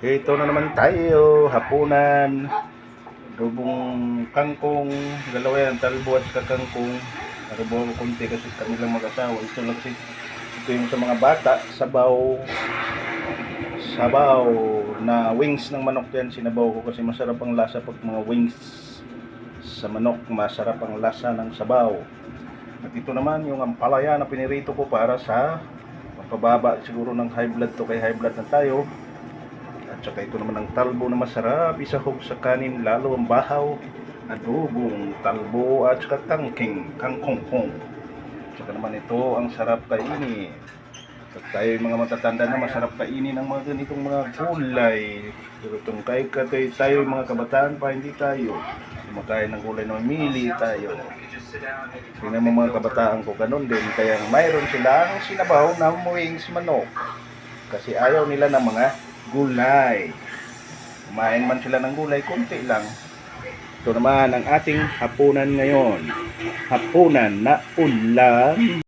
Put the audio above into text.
Ito na naman tayo, hapunan. Dubong kangkong, dalawa yan, talbo at saka kangkong. Nakabaw ko konti kasi kami lang mag-asawa. Ito lang si, ito yung sa mga bata, sabaw. Sabaw na wings ng manok yan, sinabaw ko kasi masarap ang lasa pag mga wings sa manok, masarap ang lasa ng sabaw. At ito naman yung ampalaya na pinirito ko para sa mapababa siguro ng high blood to kay high blood na tayo. At saka ito naman ang talbo na masarap, isahog sa kanin, lalo ang bahaw, adobong talbo at saka kangking, kangkongkong. Saka naman ito ang sarap kainin. At tayo mga matatanda na masarap kainin ang mga ganitong mga gulay. Pero itong kay katoy tayo yung mga kabataan pa, hindi tayo. Kumakain ng gulay na mili tayo. Tingnan mo mga kabataan ko ganun din. Kaya mayroon silang sinabaw na wings manok. Kasi ayaw nila ng mga gulay. Kumain man sila ng gulay, konti lang. Ito naman ang ating hapunan ngayon. Hapunan na ulam.